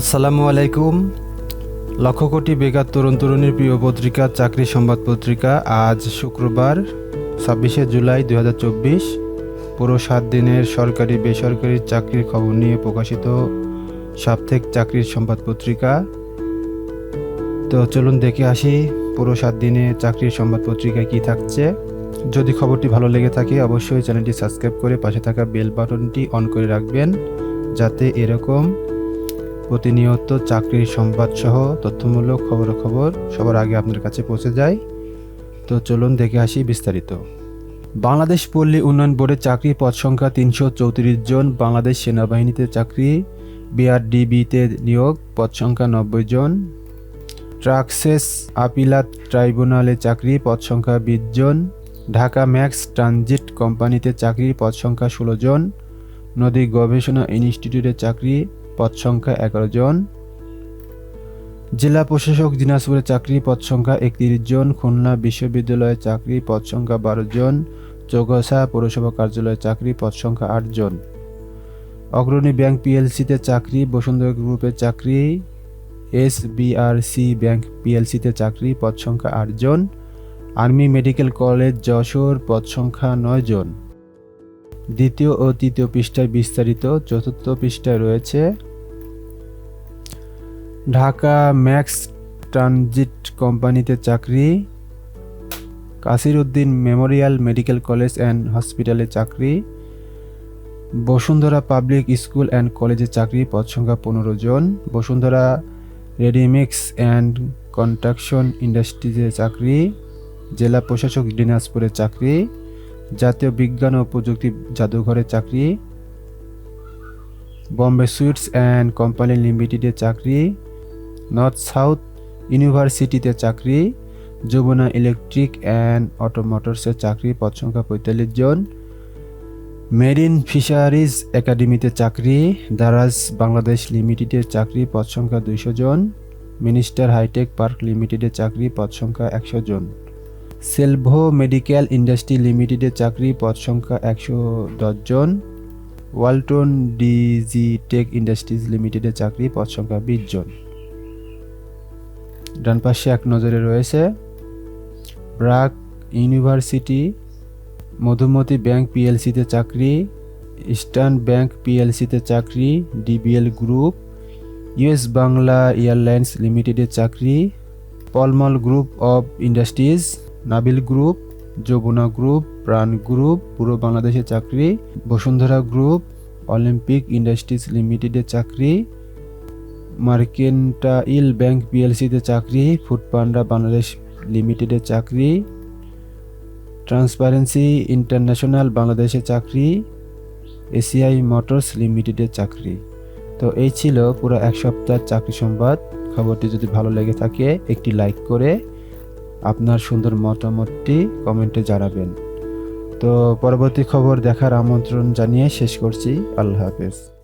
আসসালামু আলাইকুম। লক্ষ কোটি বেকার তরুণ তরুণীর প্রিয় পত্রিকা, চাকরি সংবাদ পত্রিকা, আজ শুক্রবার ছাব্বিশে জুলাই দু হাজার চব্বিশ। পুরো সাত দিনের সরকারি, বেসরকারি চাকরির খবর নিয়ে প্রকাশিত সাপ্তাহিক চাকরির সংবাদ পত্রিকা। তো চলুন দেখে আসি পুরো সাত দিনে চাকরির সংবাদ পত্রিকায় কী থাকছে। যদি খবরটি ভালো লেগে থাকে, অবশ্যই চ্যানেলটি সাবস্ক্রাইব করে পাশে থাকা বেল বাটনটি অন করে রাখবেন, যাতে এরকম প্রতিনিয়ত চাকরির সংবাদ সহ তথ্যমূলক খবরাখবর সবার আগে আপনার কাছে পৌঁছে যায়। তো চলুন দেখে আসি বিস্তারিত। বাংলাদেশ পল্লী উন্নয়ন বোর্ডের চাকরি পদ সংখ্যা তিনশো চৌত্রিশ জন, বাংলাদেশ সেনাবাহিনীতে চাকরি বিআরডিবিতে নিয়োগ পদ সংখ্যা নব্বই জন, ট্রাক্সেস আপিলাত ট্রাইব্যুনালে চাকরি পদ সংখ্যা বিশ জন, ঢাকা ম্যাক্স ট্রানজিট কোম্পানিতে চাকরি পদ সংখ্যা ষোলো জন, নদী গবেষণা ইনস্টিটিউটে চাকরি পদ সংখ্যা এগারো জন। জেলা প্রশাসক দিনাজপুরে চাকরি পদ সংখ্যা একত্রিশ জন, খুলনা বিশ্ববিদ্যালয়ে চাকরি পদ সংখ্যা বারো জন, চৌগাছা পৌরসভা কার্যালয়ে চাকরি পদ সংখ্যা আট জন। অগ্রণী ব্যাংক পিএলসিতে চাকরি, বসুন্ধরা গ্রুপের চাকরি এস বিআরসি ব্যাংক পিএলসিতে চাকরি পদ সংখ্যা আট জন। আর্মি মেডিকেল কলেজ যশোর পদ সংখ্যা নয় জন। দ্বিতীয় ও তৃতীয় পৃষ্ঠায় বিস্তারিত চতুর্থ পৃষ্ঠায় রয়েছে, ঢাকা ম্যাক্স ট্রানজিট কোম্পানিতে চাকরি Kasir Uddin memorial medical college and হসপিটালে চাকরি, বসুন্ধরা পাবলিক স্কুল অ্যান্ড কলেজে চাকরি পদ সংখ্যা পনেরো জন, Bashundhara ready mix and construction ইন্ডাস্ট্রিজে চাকরি, জেলা প্রশাসক দিনাজপুরে চাকরি জাতীয় বিজ্ঞান ও প্রযুক্তি জাদুঘরে চাকরি। বম্বে সুইটস অ্যান্ড কোম্পানি লিমিটেডে চাকরি। নর্থ সাউথ ইউনিভার্সিটিতে চাকরি। যমুনা ইলেকট্রিক অ্যান্ড অটোমোটরসের চাকরি, পদ সংখ্যা পঁয়তাল্লিশ জন। মেরিন ফিশারিজ একাডেমিতে চাকরি। দারাজ বাংলাদেশ লিমিটেডের চাকরি, পদ সংখ্যা দুইশো জন। মিনিস্টার হাইটেক পার্ক লিমিটেডের চাকরি, পদ সংখ্যা একশো জন। সেলভো মেডিকেল ইন্ডাস্ট্রি লিমিটেডের চাকরি পদ সংখ্যা একশো জন। ওয়ালটন ডিজি টেক ইন্ডাস্ট্রিজ লিমিটেডের চাকরি পদ সংখ্যা বিশ জন। ডান পাশে এক নজরে রয়েছে ব্রাক ইউনিভার্সিটি, মধুমতি ব্যাংক পিএলসিতে চাকরি, ইস্টার্ন ব্যাংক পিএলসিতে চাকরি, DBL group, US Bangla airlines লিমিটেডের চাকরি, Palmal group of industries Nabil group, Jamuna group, Pran group, পুরো বাংলাদেশে চাকরি, বসুন্ধরা গ্রুপ, অলিম্পিক ইন্ডাস্ট্রিজ লিমিটেডের চাকরি, মার্কেন্টাইল ব্যাংক পিএলসিতে চাকরি ফুড পান্ডা বাংলাদেশ লিমিটেডের চাকরি, ট্রান্সপারেন্সি ইন্টারন্যাশনাল বাংলাদেশে চাকরি, এসিআই মোটরস লিমিটেডের চাকরি। তো এই ছিল পুরো এক সপ্তাহ চাকরি সংবাদ। খবরটি যদি ভালো লেগে থাকে, একটি লাইক করে আপনার সুন্দর মতামতটি কমেন্টে জানাবেন। তো পরবর্তী খবর দেখার আমন্ত্রণ জানিয়ে শেষ করছি। আল্লাহ হাফেজ।